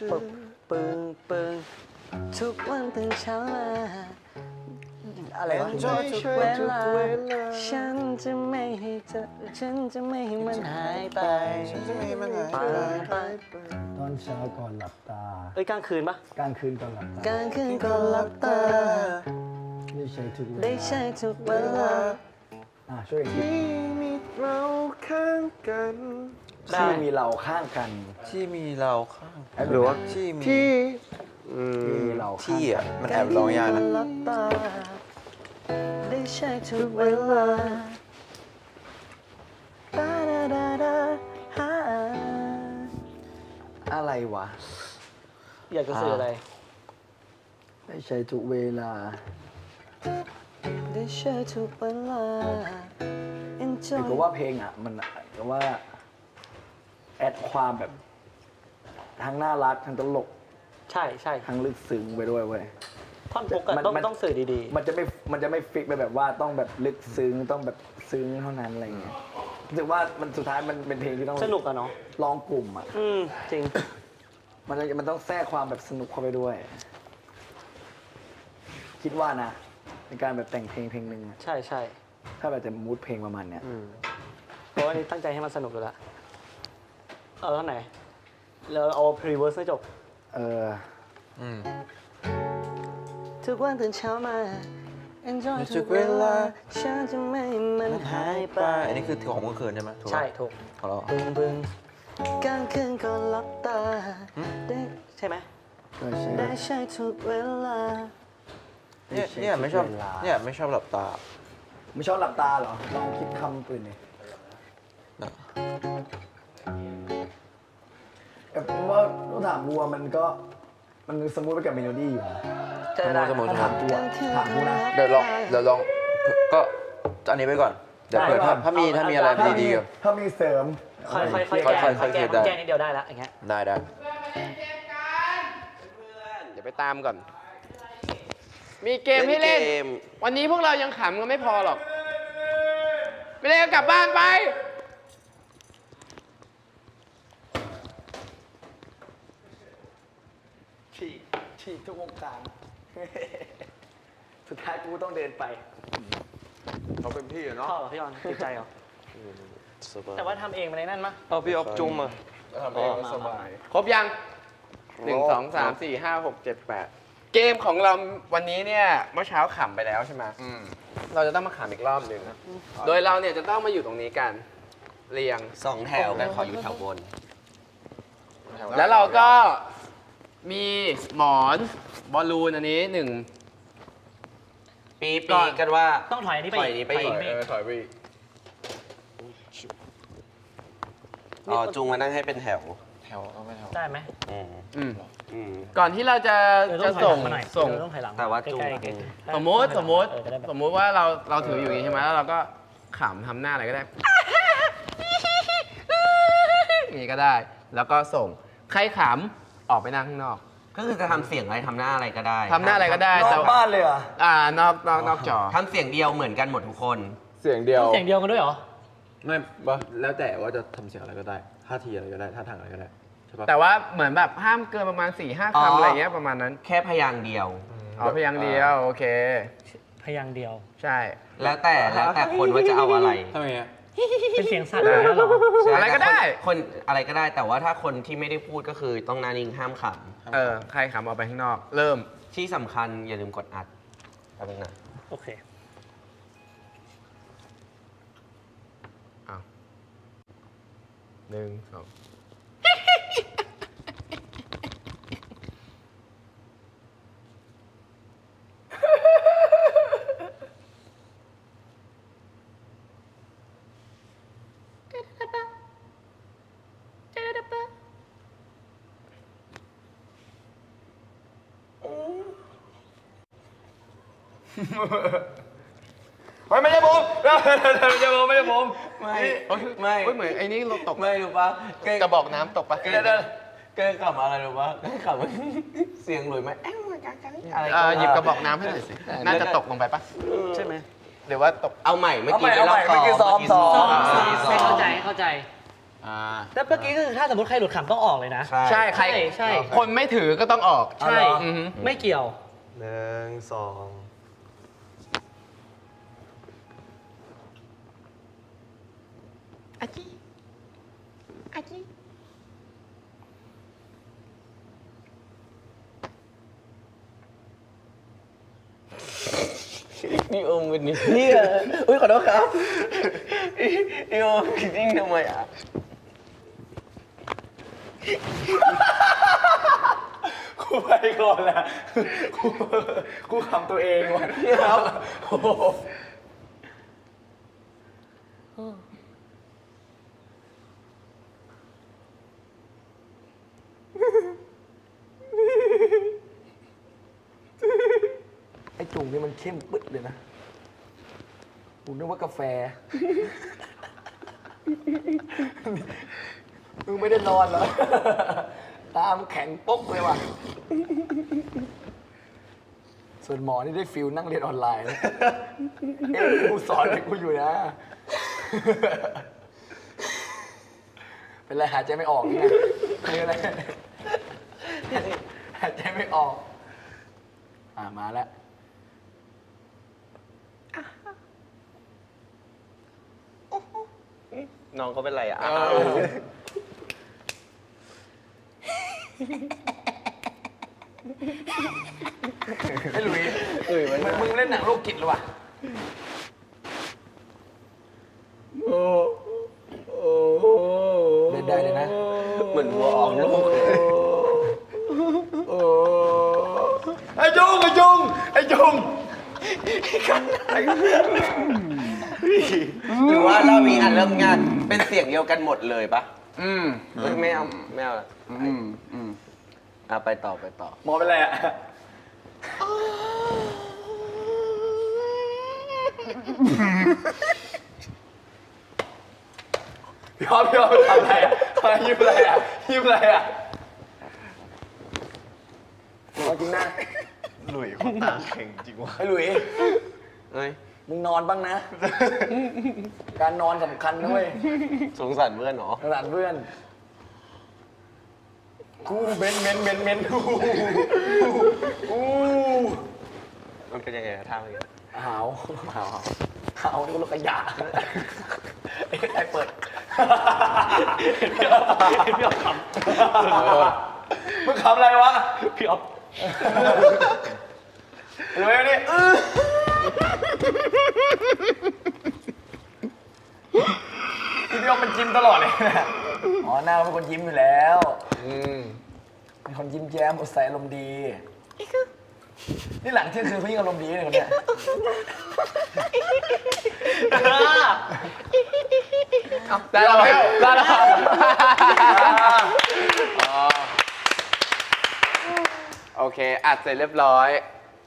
ปึกปึงปึงทุกวันตื่นเช้ามาอะไรวะทุกเวลาฉันจะไม่ให้เธอฉันจะไม่ให้มันหายไปฉันจะไม่ให้มันหายไปตอนเช้าก่อนหลับตาเอ้ยกลางคืนปะกลางคืนก่อนหลับตากลางคืนก่อนหลับตาได้ใช้ทุกเวได้ลาใช้ทุกเวลาอะช่วยอีกทีมีเราข้างกัน ได้ ที่มีเราข้างกันที่มีเราข้างหรือว่าที่มีที่อืที่มมีเราข้างที่อะมันแอบร้องยากนะหลับตาได้ใช้ทุกเวลาดาดาดาดาฮาอะไรวะ อยากจะสื่ออะไรได้ใช้ทุกเวลา ได้ใช้ทุกเวลา enjoy ก็ว่าเพลงอะมันก็ว่า แอดความแบบทั้งน่ารักทั้งตลกใช่ใช่ทั้งลึกซึ้งไปด้วยเว้ย ท่อนพุกอะมันต้องมัน ต้องสื่อดีมันจะไม่ มันจะไม่ฟิกไปแบบว่าต้องแบบลึกซึ้งต้องแบบซึ้งเท่านั้นอะไรเงี้ยรู้สึกว่ามันสุดท้ายมันเป็นเพลงที่ต้องๆ สนุกอะเนาะร้องกลุ่มอะ อืมจริง มันมันต้องแทรกความแบบสนุกเข้าไปด้วย คิดว่านะ ในการแบบแต่งเพลงเพลงหนึ่งอะใช่ใช่ถ้าแบบจะมูดเพลงประมาณเนี้ย อืมเพราะว่านี่ตั้งใจให้มันสนุกอยู่แล้ว เอาท่อนไหนเราเอา pre-verse ให้จบ เออ อืม ทุกวันตื่นเช้ามา enjoy ทุทุกกเวเวลาลา ฉันจะไม่ให้มันหายไป อันนี้คือของเมื่อคืนใช่ไหมถูกปะใช่ถูกของเราบึงบึงกลางคืนก็หลับตาได้ใช่ไหมก็ใช่ได้ใช้ทุกเวลา เนี่ยเนี่ยไม่ชอบเวลาเนี่ยไม่ชอบหลับตา ไม่ชอบหลับตาเหรอ ลองคิดคำอื่นดินะแามบัวมันก็ มันสมูทไปกับเมโลดี้อยู่นะจะได้สมมุติถ้าถามบัวถามบัวนะ เดี๋ยวลองเดี๋ยวลองก็อันนี้ไปก่อน เดี๋ยวเผื่อถ้าถ้ามีถ้ามีอะไรถ้ามีดีๆก็ถ้ามีเสริมค่อยค่อยค่อยค่อยแก้ค่อยค่อยแก้ค่อยๆได้แก้นิดเดียวได้แล้วอย่างเงี้ยได้ได้เดี๋ยวไปตามก่อน มีเกมให้เล่น วันนี้พวกเรายังขำกันไม่พอหรอก ไม่เล่นก็กลับบ้านไป ฉีก ฉีกทุกวงการ สุดท้ายกูต้องเดินไปเขาเป็นพี่ชเนาะอบเหรอพี่ออนติดใจเหรอแต่ว่าทำเองมาในนั่นมะเอาพี่ออฟจุ้มอะทำเองสบาย ครบยังหนึ่งสองสามสี่ห้าหกเจ็ดแปดเกมของเราวันนี้เนี่ยเมื่อเช้าขำไปแล้วใช่ไหมเราจะต้องมาขำอีกรอบหนึ่งครับโดยเราเนี่ยจะต้องมาอยู่ตรงนี้กัน เรียง สองแถวแต่ขออยู่แถวบน แล้วเราก็ มีหมอนบอลลูนอันนี้หนึ่ง ปีก่ปีอน กันว่า ต้องถอยอันนี้ไปถอยอันนี้ไปอีกถอยถอยไปอ๋อจุงมานั่งให้เป็นแถว แถวเอาไม่แถว ได้ไหมอืมอืมอืม ก่อนที่เราจะเออจะต้องถอยหส่ลังงมาหน่อยส่ง เออต้องถอยหลังแต่ว่าจุงใกล้ๆใกล้ๆสมมติสมมติเออจะได้แบบสมมุติว่าเราเราถืออยู่อย่างนี้ใช่ไหมแล้วเราก็ขำทำหน้าอะไรก็ได้ อย่างนี้ก็ได้ แล้วก็ส่ง ใครขำ ออกไปนั่งข้างนอก ก็คือจะทำเสียงอะไรทำหน้าอะไรก็ได้ทำหน้าอะไรก็ได้นอแต่กว่าบ้านเลยเหรออ่านอกนอกนอกจอ ทำเสียงเดียวเหมือนกันหมดทุกคน เสียงเดียวเสียงเดียวกันด้วยเหรอ ไม่ปะแล้วแต่ว่าจะทำเสียงอะไรก็ได้ท่าทีอะไรก็ได้ท่าทางอะไรก็ได้ใช่ปะ แต่ว่าเหมือนแบบห้ามเกินประมาณ4ี่ห้าอ๋อ คำอะไรเงี้ยประมาณนั้นแค่พยางค์เดียว อ๋อพยางค์เดียวโอเค พยางค์เดียว ใช่ แล้วแต่แล้วแต่คนว่าจะเอาอะไร ทำไมเงี้ย เป็นเสียงสัตว์อย่างนั้นเหรอ ใช่อะไรก็ได้ คนคนอะไรก็ได้แต่ว่าถ้าคนที่ไม่ได้พูดก็คือต้องหนานิ่งห้ามขเออ ใครขำออกไปข้างนอก เริ่มำที่สำคัญอย่าลืมกดอัดแป๊บนึงนะโอเค หนึ่งสอง ไม่ไม่ใช่ผมไม่ใช่ผมไม่ใช่ผมไม่ ไม่เฮ้ยเหมือนไอ้นี่เราตกไม่รู้ปะเกกระบอกน้ำตกปะเกเกขำอะไรรู้ปะเกขำเสียงหลุยไหมแอ้งมากังกังอะไรเออหยิบกระบอกน้ำให้หน่อยสิ น่าจะตกลงไปปะใช่ไหมหรือว่าตก เอาใหม่เมื่อเอาใหกี้ม่เอาใหม่เมื่อกี้ซ้อมซ้อมให้เข้าใจให้เข้าใจอ่าแต่เมื่อกี้คือถ้าสมมติใครหลุดขำต้องออกเลยนะ ใช่ใช่ใครใช่ใช่ คนไม่ถือก็ต้องออก ใช่อือฮึไม่เกี่ยวหนึ่งสอง นี่โอมเป็นนี่นี่เหรออุ้ยขอโทษครับนี่โอมคิดยิ่งทำไมอะกูไปก่อนแหละกูกูขำตัวเองว่ะครับโอ้โหไอ้จุ่มนี่มัน เข้มปึ๊ดเลยนะกูนึกว่ากาแฟ มึงไม่ได้นอนเหรอ ตามแข็งปุ๊กเลยว่ะ ส่วนหมอนี่ได้ฟิลนั่งเรียนออนไลน์นะเอ๊ะกูสอนให้กูอยู่นะ เป็นไรหายใจไม่ออกนี่ไงคืออะไร หายใจไม่ออก อ่ามาแล้ว น้องเขาเป็นไรอะไอ้หลุยมึงมึงเล่นหนังโรคจิตหรือวะเล่นได้เลยนะ เหมือนวัวออกลูกเลยไอ้จุงไอ้จุงไอ้จุง หรือว่าเรามีอันเริ่มงานเป็นเสียงเดียวกันหมดเลยปะอืมเฮ้ยไม่เอาไม่เอาละอืมอืมอะไปต่อไปต่อ หมอเป็นไรอะพี่ออฟพี่ออฟทำอะไรอะทำไมยิ้มอะไรอะยิ้มอะไรอะหมอจริงนะหลุยเขาตาเข่งจริงวะไอ้หลุยเฮ้ย มึงนอนบ้างนะ การนอนสำคัญนะเว้ยสงสารเพื่อนเหรอ ขนาดเพื่อนกูเบนเบนเบนเบนกูกูมันเป็นยังไงท่าเมื่อกี้หาวหาวหาวนี่ก็รถขยะไอ้ไอ้เปิดพี่ออฟพี่ออฟขำมึงขำอะไรวะ พี่ออฟรู้ไหมนี่พี่ออฟมันยิ้ มตลอดเลยนะอ๋อหน้าเป็นคนยิ้มอยู่แล้วอืมเป็นคนยิ้มแย้มสดใสอารมณ์ดี นี่หลังเที่ยงคืนเขายิ่งอารมณ์ดีเลยคนเนี้ยได้แล้วได้แล้วโอเคอัดเสร็จเรียบร้อย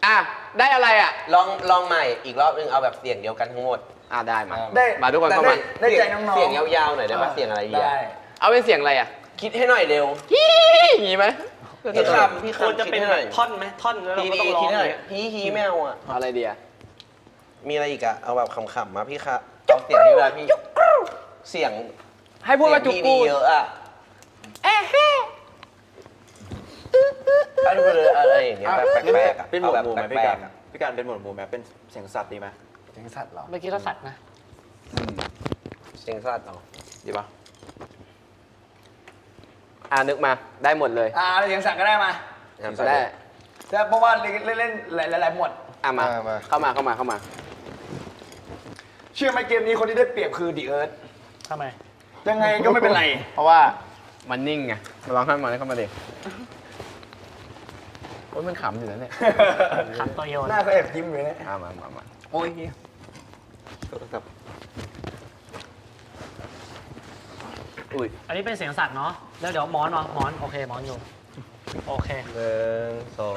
อะ ได้อะไรอะ ลองลองใหม่อีกรอบนึงเอาแบบเสียงเดียวกันทั้งหมด อะได้มาได้มาทุกคนแต่เข้าได้มา ได้ใจน้องๆ เสียงยาวๆหน่อยได้ปะเสียงอะไรดีได้อะเอาเป็นเสียงอะไรอะคิดให้หน่อยเร็วฮีอย่างงี้ไหมพี่คำพี่ควรคำจะเป็นคิดแบให้หบน่อยท่อนไหมท่อนแล้วเราฮีก็ดีต้องร้องคิดให้หน่อยเนี่ยฮีฮีไม่เอาอะ เอาอะไรดีอะมีอะไรอีกอะเอาแบบขำๆมาพี่คะเอาเสียงที่เวลาพี่เสียงให้พูดว่าจุกเสียงกูดีๆเยอะอะอะไรอะไรอย่างเงี้ยแบบแปลกๆอะเป็นหมวดอาแบบหมู่ไหมแปพี่ลการกๆอะพี่การเป็นหมวดหมู่ไหมเป็นเสียงสัตว์ดีไหมเสียงสัตว์เหรอเมื่อกี้เราสัตว์นะเสียงสัตว์เหรอดีป่ะอ่านึกมาได้หมดเลยอ่าเสียงสัตว์ก็ได้มาได้แต่เพราะว่าเล่นเล่นหลายหลายๆหมวดอะมา เข้ามาเข้ามาเข้ามา เชื่อไหมเกมนี้คนที่ได้เปรียบคือดีเอิร์ธทำไม ยังไงก็ไม่เป็นไร เพราะว่ามันนิ่งไงมาลองเข้ามาเข้ามาดิโอ้ยมันขำอยู่นะเนี่ย ขับตัวโยนหน้าก็แอบยิ้มอยู่นะอะมามามาโอ้ย โทรศัพท์อุ้ยอันนี้เป็นเสียงสัตว์เนาะแล้วเดี๋ยวหมอนวางหมอนโอเคหมอนอยู่ โอเคหนึ่งสอง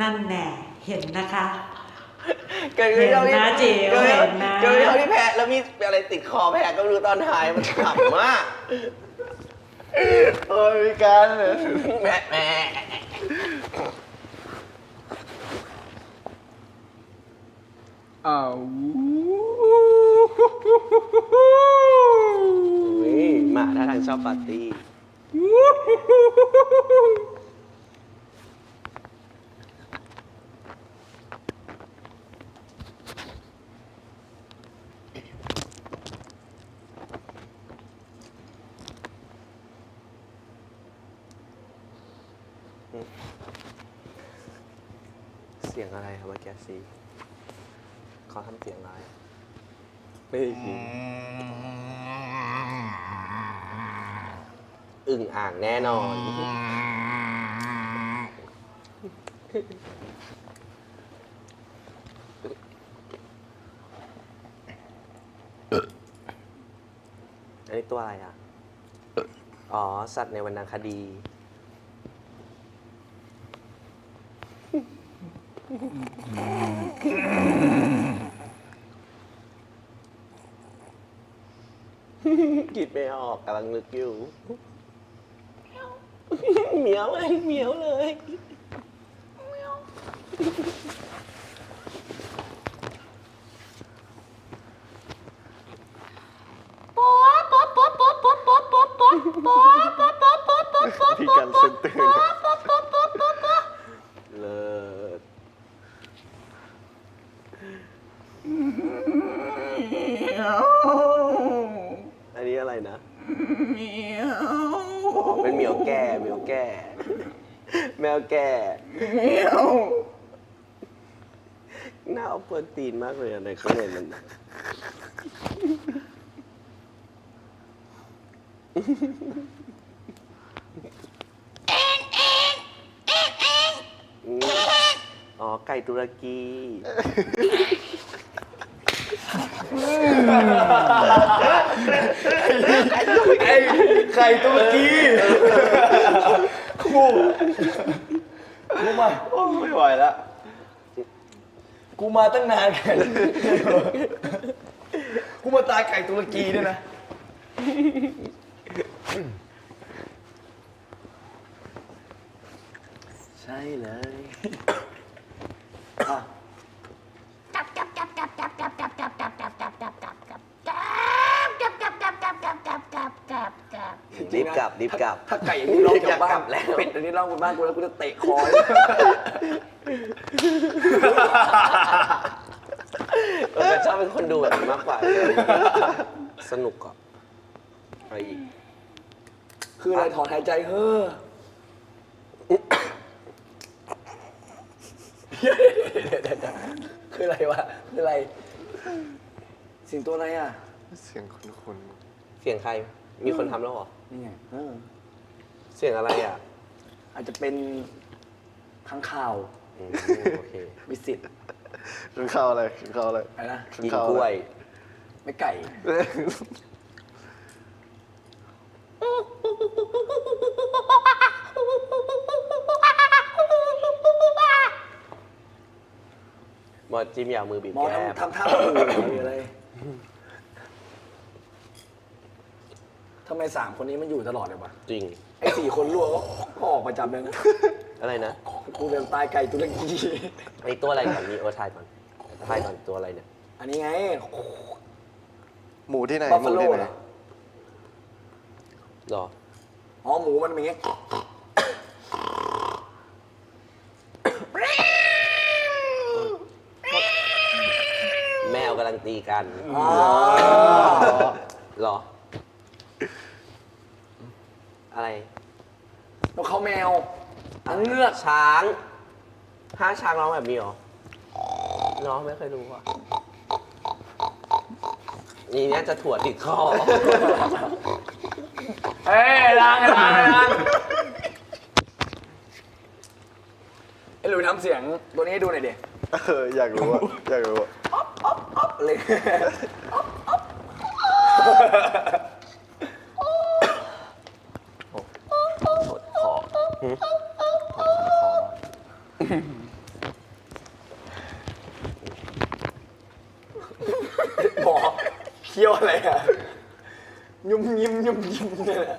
นั่นแน่เห็นนะคะ เกิดขึ้นเท่าที่เห็นนะจิ๋วเกิดเห็นนะ เกิดขึ้นเท่าที่แพ้แล้วมีอะไรติดคอแพ้ก็ไม่รู้ตอนท้ายมันขำมากโอ้ยมีการแหม่แหม่อ้าวอุ้ยหมาท่าทางชอบปาร์ตี้ เสียงอะไรครับเมื่อกี้ ซีเขาทำเสียงอะไรไม่ได้ยินอึ่งอ่างแน่นอน อันนี้ตัวอะไรอะ อ๋อ สัตว์ในวรรณคดี คิดไม่ออกกำลังนึกอยู่เหมียวเลยเหมียวเลยที่การเซนเตอร์เลิศอันนี้อะไรนะ เป็นเหมียวแก่เหมียวแก่ แมวแก่หน้าเอาเปิดตีนมากเลยอะในข้างในมันน่ะอ๋อไก่ตุรกี ไข่ตุรกีกูกูมาโอ้ไม่ไหวแล้วกูมาตั้งนานแค่กูมาตายไก่ตุรกีเนี่ยนะใช่เลยอะ รี บกลับรีบกลับ ถ้าไก่อย่างนี้ร้องจากบ้าอยากกลันบแล้ว เป็ดอันนี้ร้องบนบ้านกูแล้วกูจะเตะคอเออแต่ชอบเป็นคนดูแบบนี้มากกว่า สนุกอะอะไรอีก คืออะไรถอนหายใจเฮ้อคืออะไรวะคืออะไร สิ่งตัวอะไรอะ เสียงคุ้นเสียงใคร มีคนทำแล้วเหรอ นี่ไงเออเสียงอะไรอะอาจจะเป็นข้างข่าวอืมโอเคมีสิทธิ์ๆกินข้าวอะไรกินข้าวอะไร อะไรนะกินกล้วย ไม่ไก่ หมอจิ้มอยาวมือบีบหมอแก้มทำทำท่าอื่นหรืออะไรทำไมสามคนนี้มันอยู่ตลอดเลยวะจริง ไอ้สี่คนรั่วก็ออกประจำเลยนะอะไรนะ กูเดินตายไก่ตุรกี ไอตัวอะไรก่อนมีโอทายก่อนทายก่อนตัวอะไรเนี่ย อันนี้ไง หมูที่ไหน บัฟหฟามูโลที่ไหน เหรอหรอ อ๋อหมูมันเป็นอย่างงี้แมวกำลังตีกันอ๋อหรอ อะไร นกเขา แมวอันเงือกช้างห้าช้างร้องแบบนี้เหรอร้องไม่เคยรู้อะนี่เนี่ยจะถั่วติดคอ เอ้ยล้างล้างล้างไอ้หลุยทำเสียงตัวนี้ให้ดูหน่อยดิ เอออยากรู้อะอยากรู้อะเลย ถดคอหึถดคอ เคี้ยวอะไรอะ ยุ่มยิ้มยุ่มยิ้มเนี่ยแหละ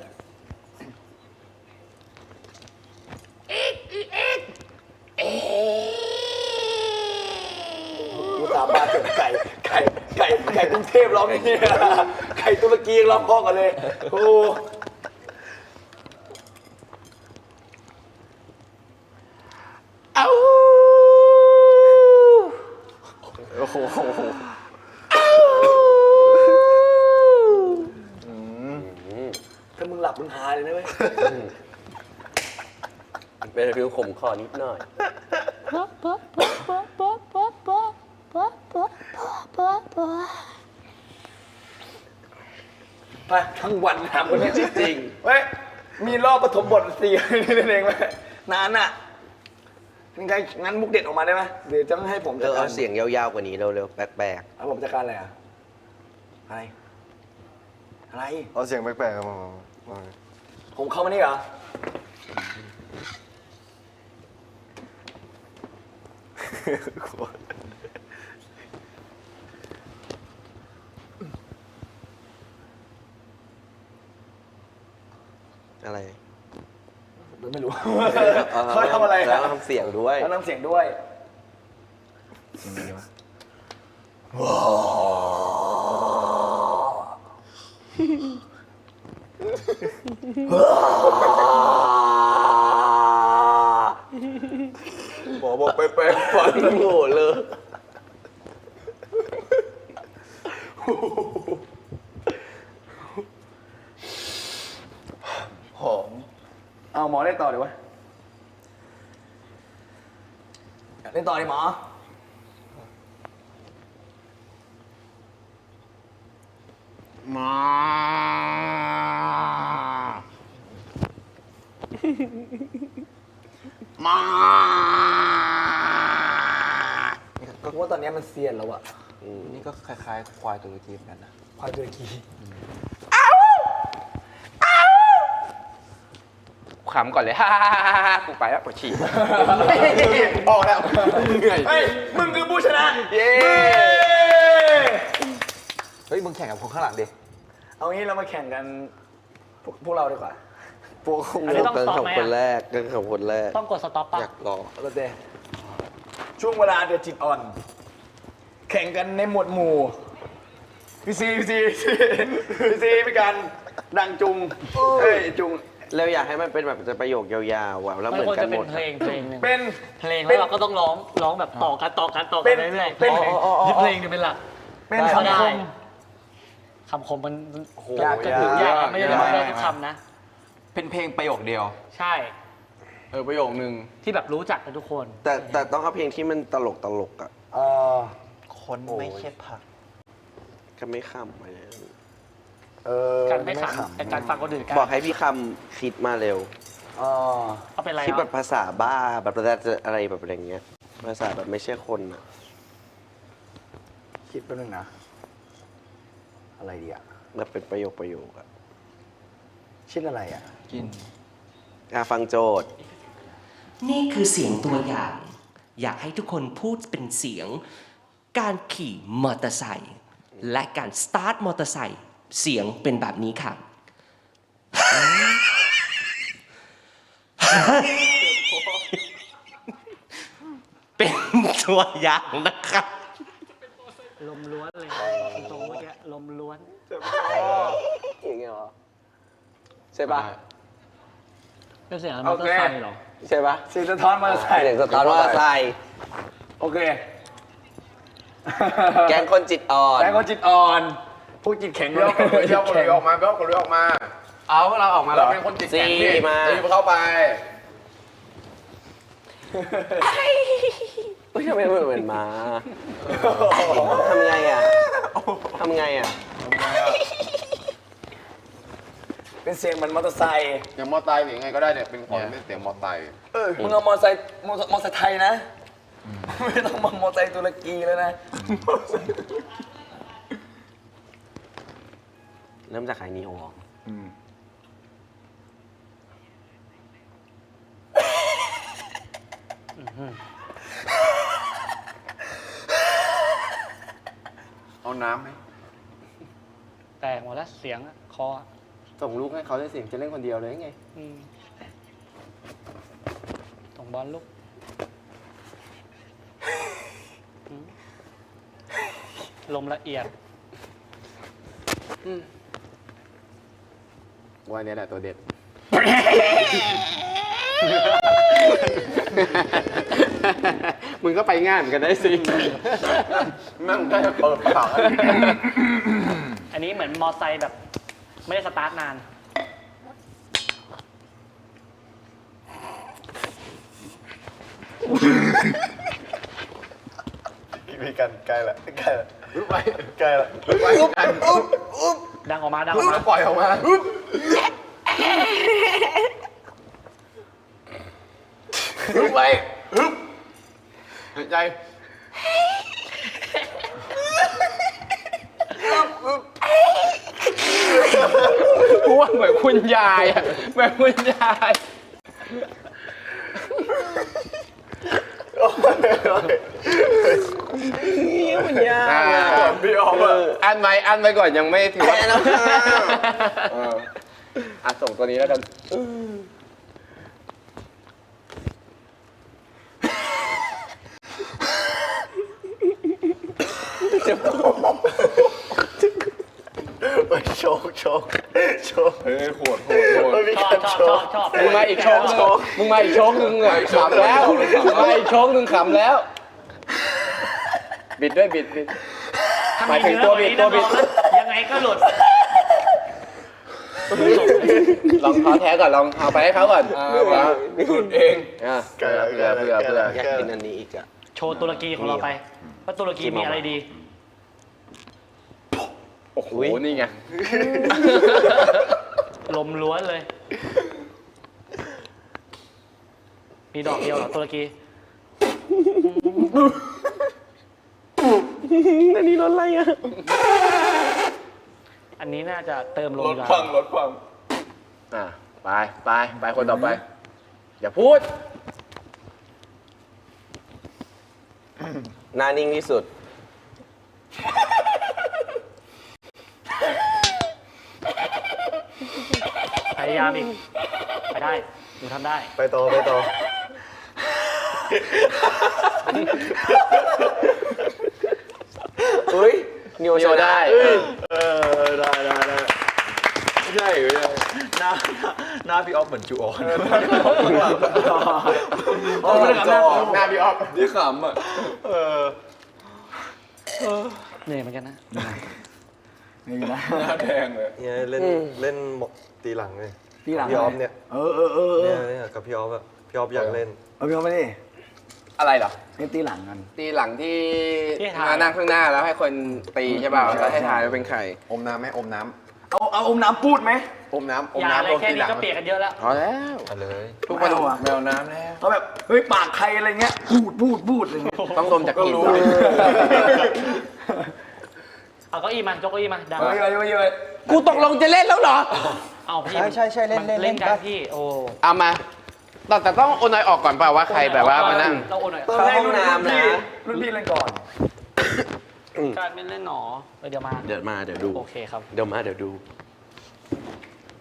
กูตามบ้านกับไก่ไก่ไก่ไก่กรุงเทพร้องอย่างนี้ไก่ตุรกียังร้องพ่อกันเลย โอ้ โอ้โห ถ้ามึงหลับมึงหาเลยนะเว้ย เป็น ฟิวขมคอนิดหน่อย ไปทั้งวันถามคนนี้จริงเว้ย มีรอบปฐมบทสี่นั่นเองไหมนานอะงั้นงั้นมุกเด็ดออกมาได้ไหมเดี๋ยวจะให้ผมเอจัดอการเอาเสียงยาวๆกว่านี้เร็วๆแปลกเอาผมจัดการอะไรอะอะไร อะไร เอาเสียงแปลกๆมามาผมเข้ามานี่เหรอ อะไรไม่รู้ออเขาทำอะไรแล้วทำเสียงด้วย แล้วน้ำเสียงด้วยบอกบอกไป แปลงฟันโง่เลยหอมเอาหมอเล่นต่อเดี๋ยววะเล่นต่อดิหมอ ก็ว่าตอนนี้มันเซียนแล้วอะนี่ก็คล้ายๆ ควายตุรกีเหมือนกันนะ ควายตุรกีขำก่อนเลยฮ่ากูไปแล้วปวดฉี่ออกแล้วเหนื่อยเฮ้ยมึงคือผู้ชนะ เย้เฮ้ยมึงแข่งกับคนข้างหลังดิ เอางี้เรามาแข่งกันพวกพวกเราดีกว่าพวกคงอันนี้ต้องเกินซ้อมของไหมคนอะแรกเกินของคนแรก ต้องกดสต็อปป่ะอยากรอเราเต้ ช่วงเวลาเดือดจิตอ่อน แข่งกันในหมวดหมู่ พี่ซีพี่ซีพี่ซีพี่กันดังจุงเฮ้ยจุงแล้วอยากให้มันเป็นแบบจะประโยคยาวๆอะแล้วเหไม่มือนควรกัจะนหเป็มนดเพลงเพลงหนึ่งเป็น เพลงเป็แล้วนเราก็ต้องร้องร้องแบบต่อกันต่อกันต่อเป็กันนเรื่อยๆเป็นยึดเพลงเนี่ยเป็นหลักเป็นได้คำคม คำคมมันยาก จะถึงยากไม่ได้ยากได้ทุกคำนะ เป็นเพลงประโยคเดียว ใช่เออประโยคนึง ที่แบบรู้จักกันทุกคนแต่แต่ต้องเอาเพลงที่มันตลกตลกๆอะ เออคนไม่ใช่ผัก ก็ไม่ขำอะไรเออการไม่ขำแต่การฟังคนอื่นกันบอกให้พี่คำคิดมาเร็ว เออเอาเป็นไรคิดคแบรับบภาษาบ้าแบบอะไรแบบอะไรอย่างเงี้ย ภาษาแบบไม่ใช่คนอะ คิดแป๊บนึงนะ อะไรดีอะแบบเป็นประโยคประโยคอะชื่ออะไรอะ กิน อะฟังโจทย์ นี่คือเสียงตัวอย่าง อยากให้ทุกคนพูดเป็นเสียง การขี่มอเตอร์ไซค์และการสตาร์ทมอเตอร์ไซค์เสียงเป็นแบบนี้ค่ะ เป็นตัวอย่างนะครับ ลมล้วนเลยตรงเมื่อกี้ลมล้วน อย่างเงี้ยเหรอ ใช่ปะ เป็นเสียงมอเตอร์ไซค์เหรอ ใช่ปะเสียงสะท้อนมาใส่เสียงสะท้อนว่าใส่โอเค แกงคนจิตอ่อน แกงคนจิตอ่อน พวกจิตแข็งเบี้ยวคนเบี้ยวคนออกมาเบี้ยวคนออกมา เอาพวกเราออกมาเหรเราอเป็นคนจิตแข็งซีพี่มาซีเข้าไปเฮ้ยทำไมมันเหมือนหมาทำไงอะทำไงอะ เป็นเสียงเหมือนมอเตอร์ไซค์อย่างมอไซค์หรือยังไงก็ได้เนี่ยเป็นของเป็นเสียงมอไซค์เออมึงเอามอเตอร์ไซค์มอเตอร์มอเตอร์ไทยนะ ไม่ต้องมามอเตอร์ไซค์ตุรกีแล้วนะ เริ่มจากขายนีโอออกเอาน้ำไหมตกหมดแล้วเสียงอะคออะ ส่งลูกให้เขาได้เสียงจะเล่นคนเดียวเลยไงอืมส่งบอลลูกอืมลมละเอียดว่าเนี่ยแหละตัวเด็ด มึงก็ไปง่ายเหมือนกันได้สิ นั่งได้เปิดปากอันนี้เหมือนมอไซค์แบบ ไม่ได้สตาร์ทนาน มีกันใกล้ละใกล้ละไปใกล้ละดังออกมาดังออกมาปล่อยออกมาฮึบไปฮึบหายใจ กูว่าเหมือนคุณยายอะเหมือนคุณยาย มันยากอ่าอะพี่ออกมาอันไว้อันไว้ก่อนยังไม่ถือว่าเอออะส่งตัวนี้แล้วกัน โชว์โชว์โชว์เฮ้ยโหดโหดโหดมีชอบการชอบโชชอว์บชอบมึงมาอีกโชกหนึ่งมึงมาอีกโชกหนึ่งอะขำแล้วมึงมาอีกโชกหนึ่งขำแล้ว บิดด้วยบิดบิด ถ้าหมายมีถึงเนื้อตัวกว่าบิดนี้ตัวนะบิด ยังไงก็หลุดลองเท้าแท้ก่อนลองเอาไปให้เขาก่อนหลุดเอง อะใกล้เผื่อละเผื่อใกล้เผื่อละเผื่ออยากกินอันนี้อีกอะโชว์ตุรกีของเราไปว่าตุรกีมีอะไรดี โอ้โห นี่ไง ลมล้วนเลย มีดอกเดียวเหรอตุรกีอันนี้รถอะไรอะอันนี้น่าจะเติมลมลดยาความลดความอะไปไปไปคนต่อไป อย่าพูด หน้านิ่งที่สุด พยายามอีกไปได้หนูทำได้ ไปต่อไปต่อ เฮ้ยนิวโชว์ได้เออได้ได้ได้ไม่ใช่ไม่ใช่หน้าหน้าพี่ออฟเหมือนจูออนอ๋อไม่ได้ขำหน้าพี่ออฟที่ขำอะเออเหนื่อยเหมือนกันนะ นี่นะ หน้าแดงเลย เนี่ยเล่นเล่นหมกตีหลังเลยพี่หลัง พี่ออฟเนี่ยเออเออเออเอเนี่ยอเนี่ยกับพี่ออฟอะพี่ออฟอยากเล่น เอาพี่ออฟมาดิอะไรเหรอ เล่นตีหลังกัน ตีหลังที่ที่ถ่าย มานั่งข้างหน้าแล้วให้คนตีใช่ป่าวแล้วให้ทายว่าเป็นใครอมน้ำไหมอมน้เอาเอาอมน้ำปูดไหมำอมน้ำอมอย่าน้ำอะไรโดนแค่ตีหนี้ลังก็เปียกกันเยอะแล้ว พอแล้วเอาเลย ทุกคนไม่เอาอะ แมวน้ำแล้วเขาแบบเฮ้ยปากใครอะไรเงี้ยพูดพูดพูดอะไรเงี้ยต้องดมจากกลิ่นก็รู้ก่อน เอาเก้าอี้มายกเก้าอี้มาดังเยอะเยอะเยอะกูตกลงจะเล่นแล้วเหรอ เอาพี่ใช่ใช่ใช่เล่นมัเล่นเล่นกันเล่น พี่โอ้เอามาแต่แต่ต้องโอนอยออกก่อนเปล่าว่าใครแบบว่ามานั่ง เราโอนหน่อยเข้าห้องน้ำนะรุ่นพี่เล่นก่อนการไม่เล่นหนอเออเดี๋ยวมาเดี๋ยวมาเดี๋ยวดู โอเคครับเดี๋ยวมาเดี๋ยวดู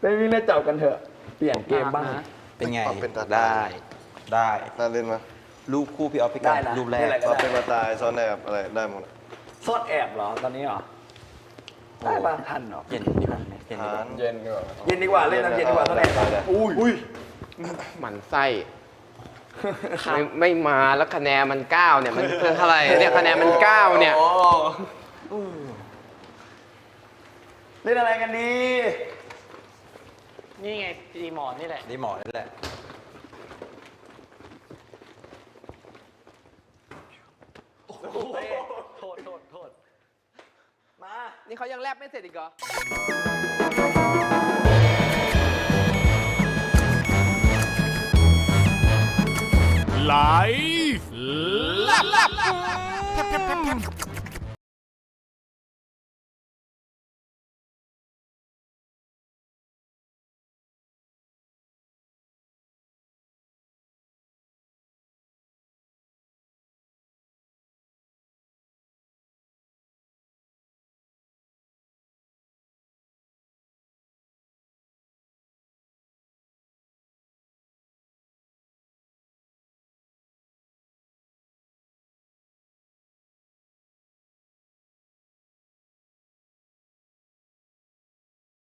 ไปวิ่งเล่นจับกันเถอะ เปลี่ยนเกมบ้างนะเป็นไงเป็นตาได้ได้น่าเล่นมารูปคู่พี่ออฟพี่ได้กันนะรูปแรกเล่นอะไรก็ก็ได้เป็นมาตายซ้อนแอบอะไรได้หมด ซ่อนแอบเหรอตอนนี้เหรอ ได้ป่ะทันเหรอ เย็นดีกว่าเย็นดีกว่า เย็นดีกว่าเย็นดีกว่าเล่นน้ำเย็นดีกว่าซ่อนแอบได้ได้อุ้ยอุ้ยหมันไส้ไม่ไม่มาแล้วคะแนนมันเก้าเนี่ยมันเท่าไหร่เนี่ยคะแนนมันเก้าเนี่ยเล่นอะไรกันดี นี่ไงตีหมอนนี่แหละนี่หมอนี่แหละโทษโทษโทษมา นี่เขายังแลบไม่เสร็จอีกเหรอ Live ลับ